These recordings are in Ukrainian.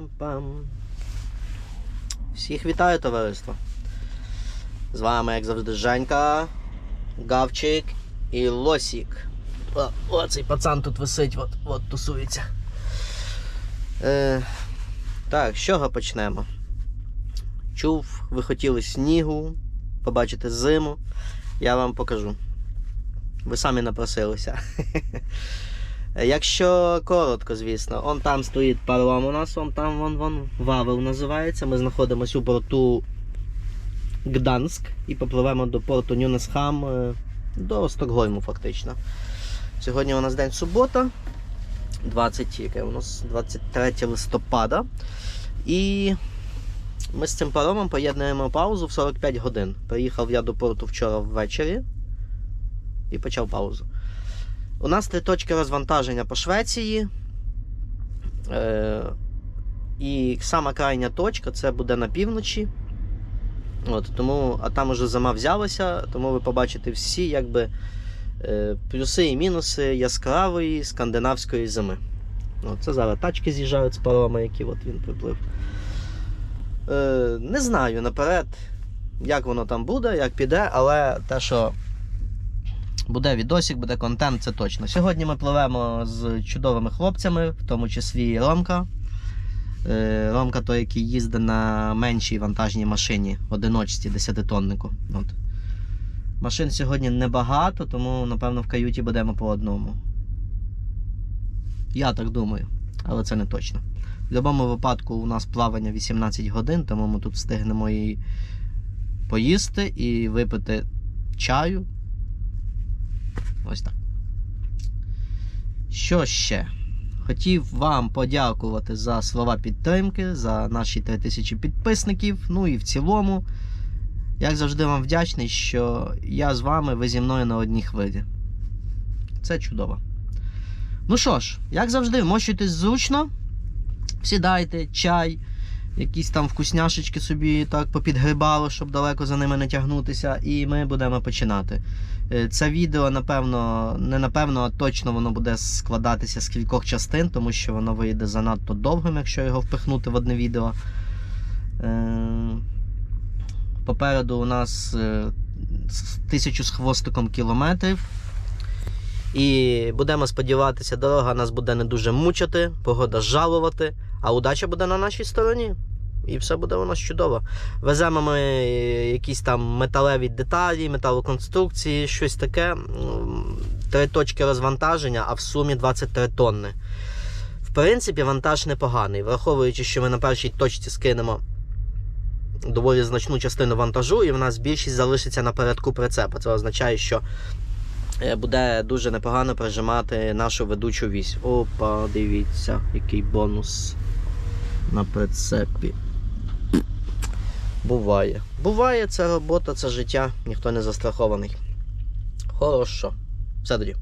Пам-пам-пам. Всіх вітаю, товариство. З вами, як завжди, Женька, Гавчик і Лосік. О, о цей пацан тут висить, от, от тусується. Е, так, з чого почнемо? Чув, ви хотіли снігу, побачити зиму. Я вам покажу. Ви самі напросилися. Якщо коротко, звісно, он там стоїть паром у нас, он там вон, вон Вавел називається. Ми знаходимося у порту Гданськ і попливемо до порту Нюнесхам е, до Стокгольму, фактично. Сьогодні у нас день субота, 20, яке у нас 23 листопада. І ми з цим паромом поєднуємо паузу в 45 годин. Приїхав я до порту вчора ввечері і почав паузу. У нас три точки розвантаження по Швеції. Е, і сама крайня точка це буде на півночі. От, тому, а там уже зима взялася, тому ви побачите всі якби, е, плюси і мінуси яскравої скандинавської зими. От, це зараз тачки з'їжджають з парома, які от він приплив. Е, не знаю наперед, як воно там буде, як піде, але те, що Буде відосик, буде контент, це точно. Сьогодні ми пливемо з чудовими хлопцями, в тому числі Ромка. Е, Ромка той, який їздить на меншій вантажній машині, одиночці, 10-тоннику. От. Машин сьогодні небагато, тому, напевно, в каюті будемо по одному. Я так думаю, але це не точно. В будь-якому випадку у нас плавання 18 годин, тому ми тут встигнемо і поїсти, і випити чаю. Ось так. Що ще? Хотів вам подякувати за слова підтримки, за наші 3000 підписників. Ну і в цілому, як завжди, вам вдячний, що я з вами, ви зі мною на одній хвилі. Це чудово. Ну що ж, як завжди, вмощуйтесь зручно, сідайте, чай, якісь там вкусняшечки собі так попідгрибали, щоб далеко за ними не тягнутися, і ми будемо починати. Е, Це відео, напевно, не напевно, а точно воно буде складатися з кількох частин, тому що воно вийде занадто довгим, якщо його впихнути в одне відео. Е, Попереду у нас е, тисячу з хвостиком кілометрів. І будемо сподіватися, дорога нас буде не дуже мучити, погода жалувати, а удача буде на нашій стороні. І все буде у нас чудово. Веземо ми якісь там металеві деталі, металоконструкції, щось таке. Три точки розвантаження, а в сумі 23 тонни. В принципі, вантаж непоганий, враховуючи, що ми на першій точці скинемо доволі значну частину вантажу, і в нас більшість залишиться на передку прицепа. Це означає, що е, буде дуже непогано прижимати нашу ведучу вісь. Опа, дивіться, який бонус на прицепі. Буває. Буває, це робота, це життя, ніхто не застрахований. Хорошо. Все тоді.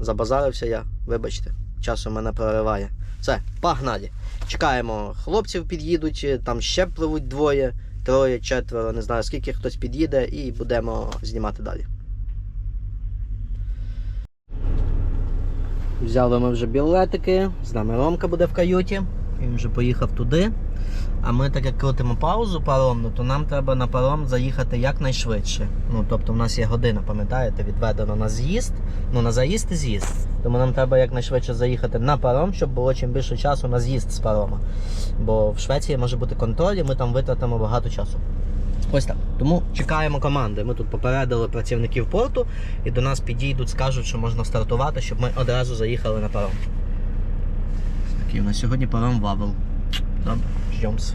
Забазарився я, вибачте, часу мене прориває. Все, погнали. Чекаємо, хлопців під'їдуть, там ще пливуть двоє, троє, четверо, не знаю скільки хтось під'їде, і будемо знімати далі. Взяли ми вже білетики, з нами Ромка буде в каюті. Він вже поїхав туди. А ми так як крутимо паузу паромну, то нам треба на паром заїхати якнайшвидше. Ну, тобто в нас є година, пам'ятаєте, відведено на з'їзд, ну на заїзд і з'їзд. Тому нам треба якнайшвидше заїхати на паром, щоб було чим більше часу на з'їзд з парома. Бо в Швеції може бути контроль, і ми там витратимо багато часу. Ось так. Тому чекаємо команди. Ми тут попередили працівників порту і до нас підійдуть, скажуть, що можна стартувати, щоб ми одразу заїхали на паром. У нас сьогодні паром Вавел. Добре, ждемся.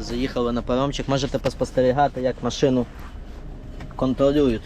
Заїхали на паромчик. Можете поспостерігати, як машину контролюють.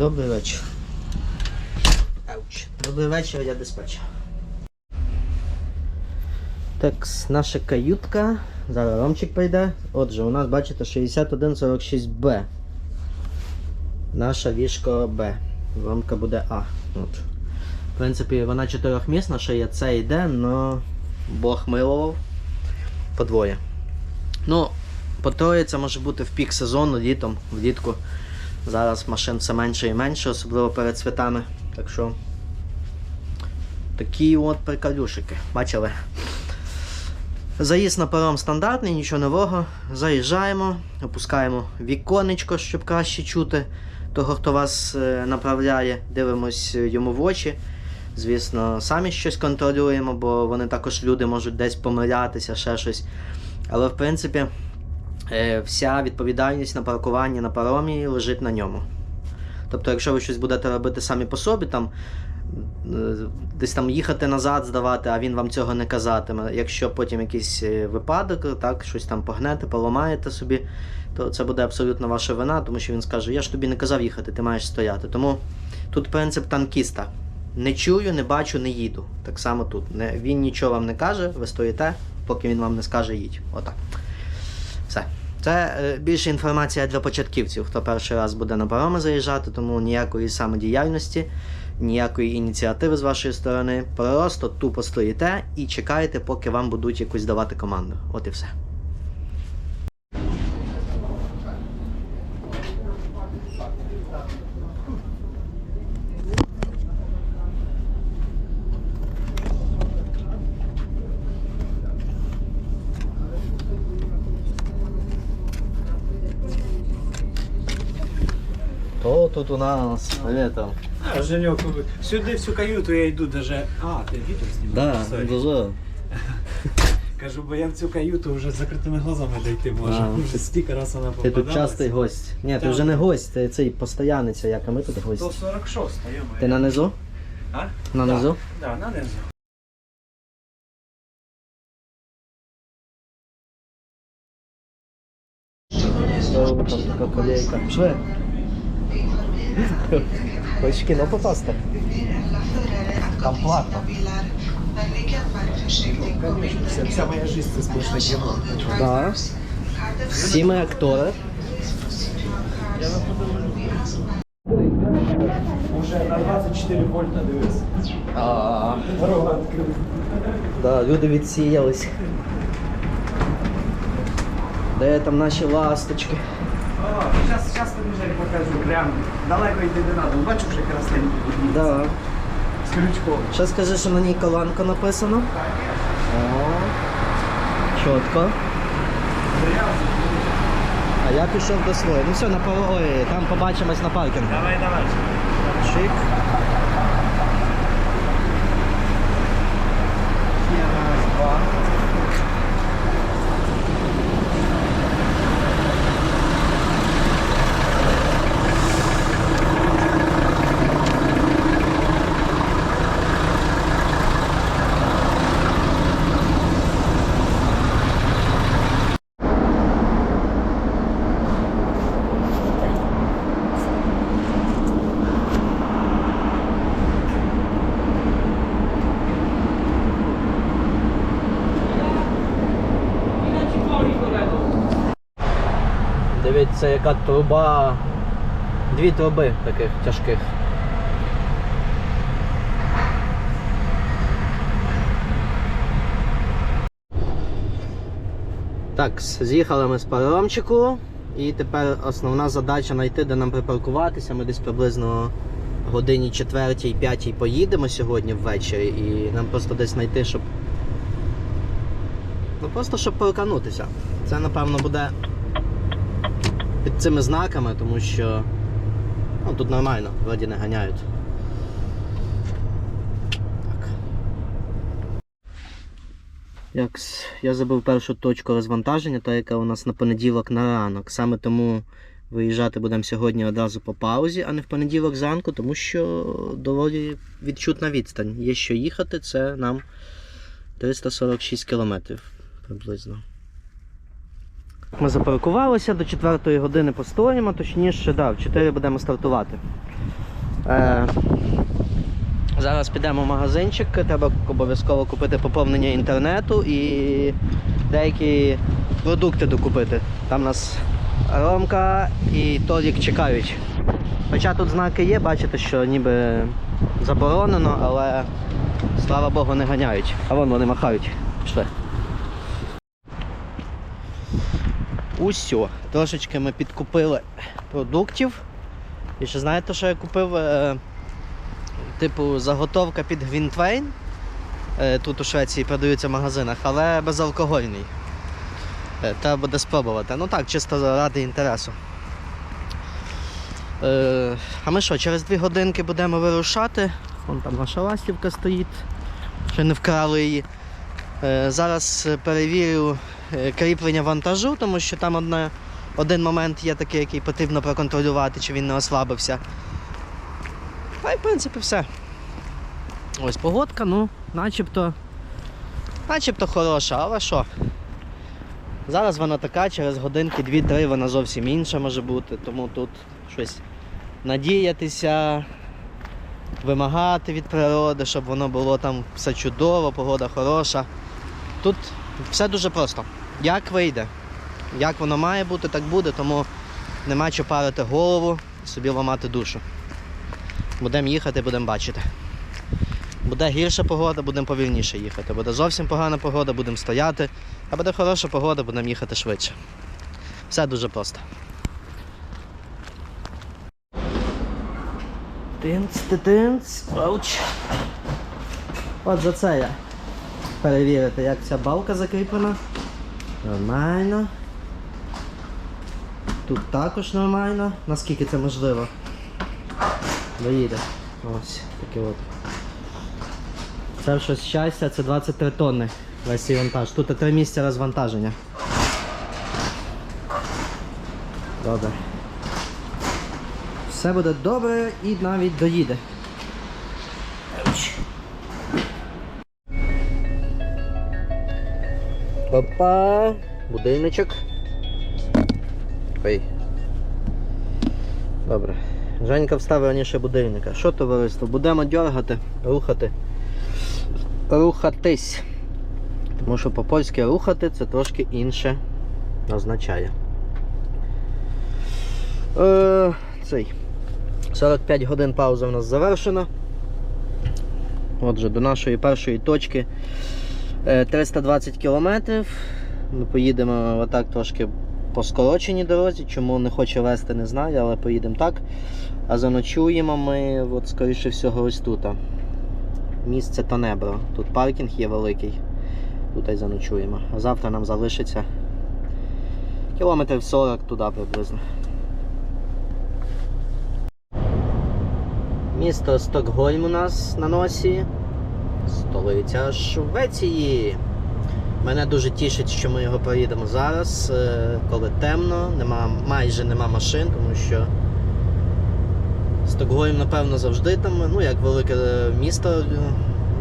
Добрий вечір. Ауч. Добрий вечір, я диспетчер. Так, наша каютка. Зараз Ромчик прийде. Отже, у нас, бачите, 6146Б. Наша вішка Б. Ромка буде А. От. В принципі, вона чотирьохмісна, ще є і Д, але Бог милував. Подвоє. Ну, по троє це може бути в пік сезону, літом, влітку. Зараз машин все менше і менше, особливо перед святами. Так що такі от приколюшики. Бачили? Заїзд на паром стандартний, нічого нового. Заїжджаємо, опускаємо віконечко, щоб краще чути того, хто вас е, направляє. Дивимось йому в очі. Звісно, самі щось контролюємо, бо вони також люди можуть десь помилятися, ще щось. Але в принципі, е, вся відповідальність на паркування на паромі лежить на ньому. Тобто, якщо ви щось будете робити самі по собі, там е, десь там їхати назад, здавати, а він вам цього не казатиме. Якщо потім якийсь е, випадок, так, щось там погнете, поламаєте собі, то це буде абсолютно ваша вина, тому що він скаже, я ж тобі не казав їхати, ти маєш стояти. Тому тут принцип танкіста. Не чую, не бачу, не їду. Так само тут. Не, він нічого вам не каже, ви стоїте, поки він вам не скаже їдь. Отак. Все. Це е, більше інформація для початківців, хто перший раз буде на пароми заїжджати, тому ніякої самодіяльності, ніякої ініціативи з вашої сторони. Просто тупо стоїте і чекаєте, поки вам будуть якусь давати команду. От і все. Тут у нас літом. А, Женек, сюди всю каюту я йду даже. А, ти відео знімаєш? Да, Сорі. дуже. Кажу, бо я в цю каюту вже з закритими глазами дойти можу. А. Вже стільки раз вона Ти попадалась. тут частий гость. Ні, ти Так. вже не гость, ти цей постоянниця, як а ми тут гость. 146, йомо. Ти на низу? А? На низу? Да, на низу. Знову така колейка. Пішли. Хочеш кіно попасти? Там платно. Вся, вся моя жизнь це сплошне кіно. Да. Всі ми актори. Уже на 24 вольта дивись. А, Дорога відкрита. да, люди відсіялись. Де там наші ласточки? Зараз, зараз тобі вже покажу. Прям далеко йти не треба. Бачу вже красненько. Да. З крючком. Ще скажи, що на ній колонка написано. О, чітко. А я пішов до своєї. Ну все, на пол... Ой, там побачимось на паркінгу. Давай, давай. Чик. Ще раз, два. Це яка труба. Дві труби таких тяжких. Так, з'їхали ми з паромчику. І тепер основна задача знайти, де нам припаркуватися. Ми десь приблизно годині 4 5 поїдемо сьогодні ввечері і нам просто десь знайти, щоб. Ну просто щоб парканутися. Це напевно буде під цими знаками, тому що ну, тут нормально, вроді не ганяють. Як я забив першу точку розвантаження, та яка у нас на понеділок на ранок. Саме тому виїжджати будемо сьогодні одразу по паузі, а не в понеділок зранку, тому що доволі відчутна відстань. Є що їхати, це нам 346 кілометрів приблизно. Ми запаркувалися до 4 години постоїмо, точніше, да, в 4 будемо стартувати. Е, зараз підемо в магазинчик, треба обов'язково купити поповнення інтернету і деякі продукти докупити. Там нас Ромка і Толік чекають. Хоча тут знаки є, бачите, що ніби заборонено, але слава Богу не ганяють. А вон вони махають. Пішли. Усьо. Трошечки ми підкупили продуктів. І ще знаєте, що я купив? Е, типу заготовка під Гвінтвейн. Е, тут у Швеції продаються в магазинах, але безалкогольний. Е, треба буде спробувати. Ну так, чисто заради інтересу. А ми що, через дві годинки будемо вирушати. Вон там наша ластівка стоїть. Ще не вкрали її. Зараз перевірю кріплення вантажу, тому що там одна, один момент є такий, який потрібно проконтролювати, чи він не ослабився. Та й в принципі все. Ось погодка, ну, начебто. Начебто хороша, але що? Зараз вона така, через годинки 2-3 вона зовсім інша може бути, тому тут щось надіятися, вимагати від природи, щоб воно було там все чудово, погода хороша. Тут все дуже просто. Як вийде, як воно має бути, так буде, тому нема що парити голову і собі ламати душу. Будемо їхати, будемо бачити. Буде гірша погода, будемо повільніше їхати. Буде зовсім погана погода, будемо стояти. А буде хороша погода, будемо їхати швидше. Все дуже просто. Тинц, тинц, ауч. От за це я. Перевірити, як ця балка закріплена. Нормально. Тут також нормально. Наскільки це можливо. Доїде. Ось таке от. Це щось щастя, це 23 тонни весь цей вантаж. Тут три місця розвантаження. Добре. Все буде добре і навіть доїде. Опа, будильничок. Ой. Добре. Женька вставив раніше будильника. Що товариство? Будемо дергати, рухати. Рухатись. Тому що по-польськи рухати це трошки інше означає. Е, цей. 45 годин пауза в нас завершена. Отже, до нашої першої точки 320 кілометрів. Ми поїдемо отак трошки по скороченій дорозі. Чому не хоче вести, не знаю, але поїдемо так. А заночуємо ми, от, скоріше всього, ось тут. Місце Тонебро. Тут паркінг є великий. Тут і заночуємо. А завтра нам залишиться кілометрів 40 туди приблизно. Місто Стокгольм у нас на носі. Столиця Швеції. Мене дуже тішить, що ми його проїдемо зараз, е, коли темно, нема, майже нема машин, тому що Стокгольм, напевно, завжди там, ну як велике місто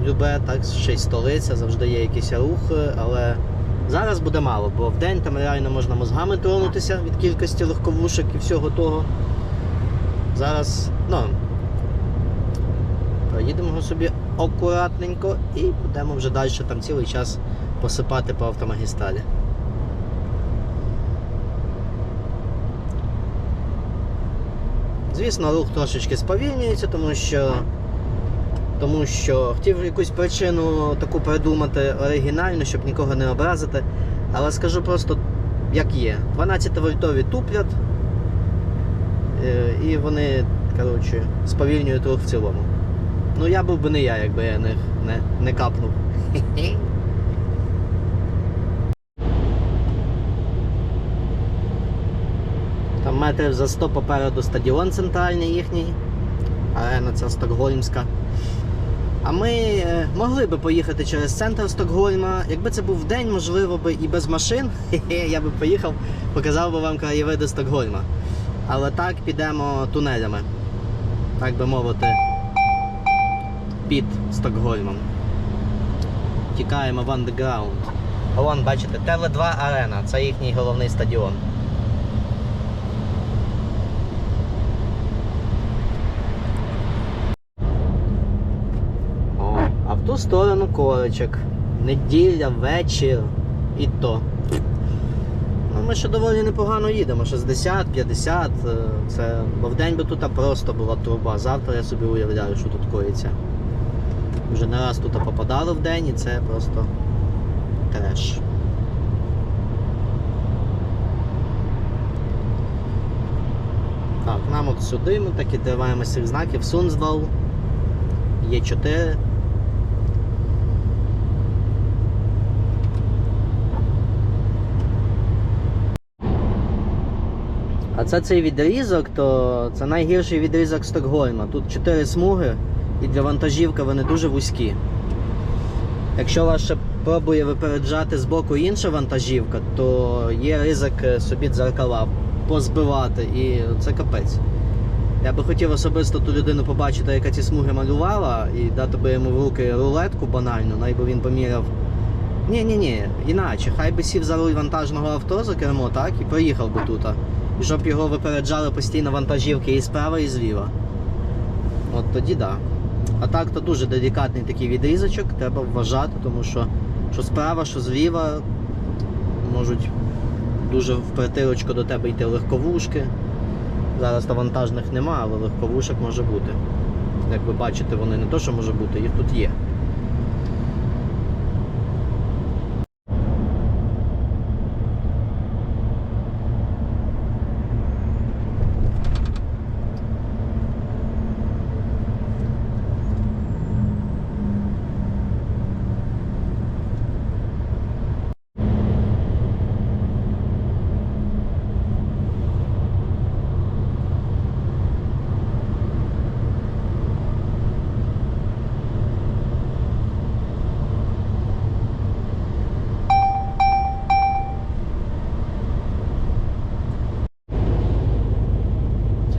любе, так, ще й столиця, завжди є якийсь рух, е, але зараз буде мало, бо в день там реально можна мозгами тронутися від кількості легковушок і всього того. Зараз, ну, проїдемо собі акуратненько і будемо вже далі там цілий час посипати по автомагістралі. Звісно, рух трошечки сповільнюється, тому що. Тому що хотів якусь причину таку придумати оригінальну, щоб нікого не образити. Але скажу просто, як є. 12 вольтові туплять, е, і вони, коротше, сповільнюють рух в цілому. Ну я був би не я, якби я не, не, не капнув. Там метрів за 100 попереду стадіон центральний їхній. Арена ця Стокгольмська. А ми е, могли би поїхати через центр Стокгольма. Якби це був день, можливо би і без машин. Я би поїхав, показав би вам краєвиди Стокгольма. Але так підемо тунелями. Так би мовити, під Стокгольмом. Тікаємо в андеграунд. Вон, бачите, Теле2 Арена, це їхній головний стадіон. О, а в ту сторону корочок. Неділя, вечір і то. Ну, ми ще доволі непогано їдемо. 60, 50. е, Це... Бо в день би тут просто була труба. Завтра я собі уявляю, що тут коїться. Вже не раз тут попадали в день і це просто треш. Так, нам от сюди ми так і триваємося цих знаків. Сунздал. Є 4. А це цей відрізок, то це найгірший відрізок Стокгольма. Тут 4 смуги і для вантажівки вони дуже вузькі. Якщо вас ще пробує випереджати з боку інша вантажівка, то є ризик е, собі дзеркала позбивати і це капець. Я би хотів особисто ту людину побачити, яка ці смуги малювала, і дати би йому в руки рулетку банальну, найби він поміряв. Ні, ні, ні, іначе. Хай би сів за руль вантажного авто за кермо, так, і проїхав би тут. І щоб його випереджали постійно вантажівки і справа, і зліва. От тоді так. Да. А так то дуже делікатний такий відрізочок, треба вважати, тому що що справа, що зліва можуть дуже в притирочку до тебе йти легковушки. Зараз то вантажних нема, але легковушок може бути. Як ви бачите, вони не то, що може бути, їх тут є.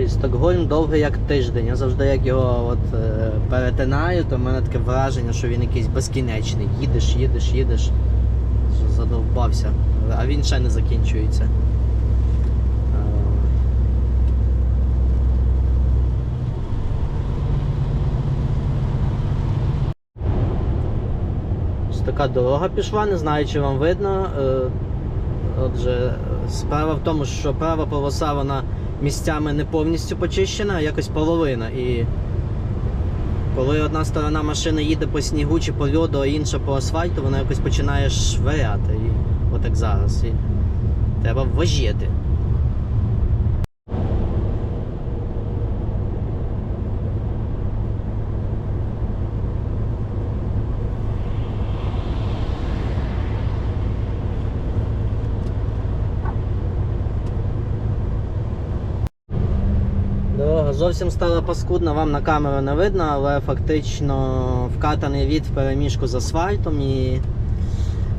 Цей Стокгольм довгий як тиждень. Я завжди як його от, е, перетинаю, то в мене таке враження, що він якийсь безкінечний. Їдеш, їдеш, їдеш. Задовбався. А він ще не закінчується. Ось така дорога пішла, не знаю, чи вам видно. Е, Отже, справа в тому, що права полоса вона місцями не повністю почищена, а якось половина. І коли одна сторона машини їде по снігу чи по льоду, а інша по асфальту, вона якось починає швиряти. І отак зараз. І треба вважити. Дорога зовсім стала паскудна, вам на камеру не видно, але фактично вкатаний від в переміжку з асфальтом і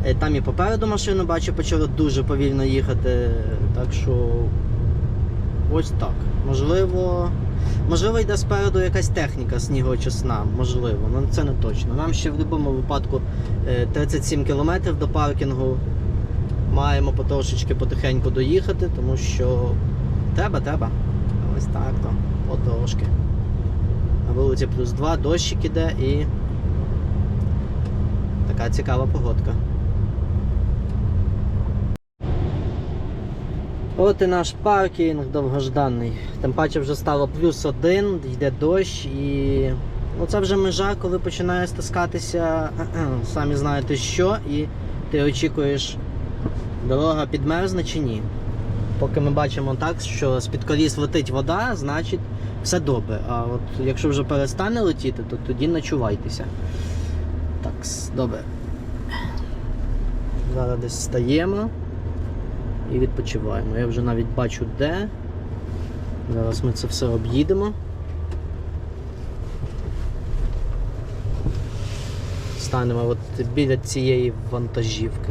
е, там і попереду машину бачу, почали дуже повільно їхати. Так що ось так. Можливо, можливо, йде спереду якась техніка снігоочисна, можливо, але це не точно. Нам ще в будь-якому випадку е, 37 км до паркінгу. Маємо потрошечки потихеньку доїхати, тому що треба, треба. Ось так то, потрошки. На вулиці плюс 2, дощик іде і така цікава погодка. От і наш паркінг довгожданий. Тим паче вже стало плюс один, йде дощ і. Ну це вже межа, коли починає стискатися, самі знаєте що, і ти очікуєш, дорога підмерзне чи ні. Поки ми бачимо так, що з-під коліс летить вода, значить все добре. А от якщо вже перестане летіти, то тоді ночувайтеся. Так, добре. Зараз десь стаємо і відпочиваємо. Я вже навіть бачу де. Зараз ми це все об'їдемо. Станемо от біля цієї вантажівки.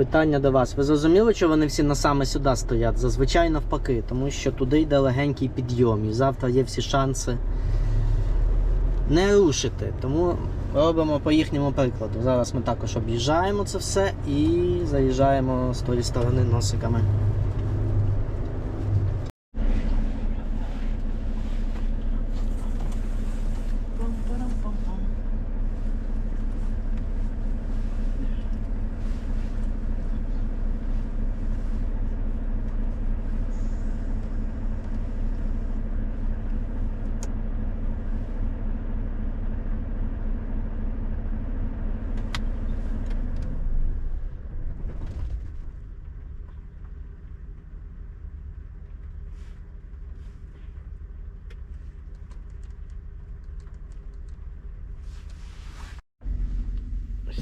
Питання до вас. Ви зрозуміли, що вони всі на саме сюди стоять? Зазвичай навпаки, тому що туди йде легенький підйом і завтра є всі шанси не рушити. Тому робимо по їхньому прикладу. Зараз ми також об'їжджаємо це все і заїжджаємо з тої сторони носиками.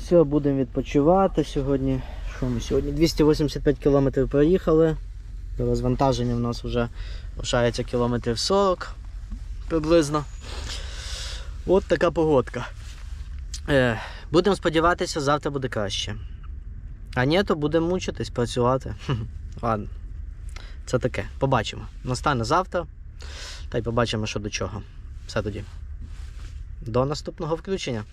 Все, будемо відпочивати сьогодні. Що ми сьогодні? 285 км проїхали. До розвантаження в нас вже лишається кілометрів 40 приблизно. От така погодка. Е, будемо сподіватися, завтра буде краще. А ні, то будемо мучитись, працювати. Ладно. Це таке. Побачимо. Настане завтра. Та й побачимо, що до чого. Все тоді. До наступного включення.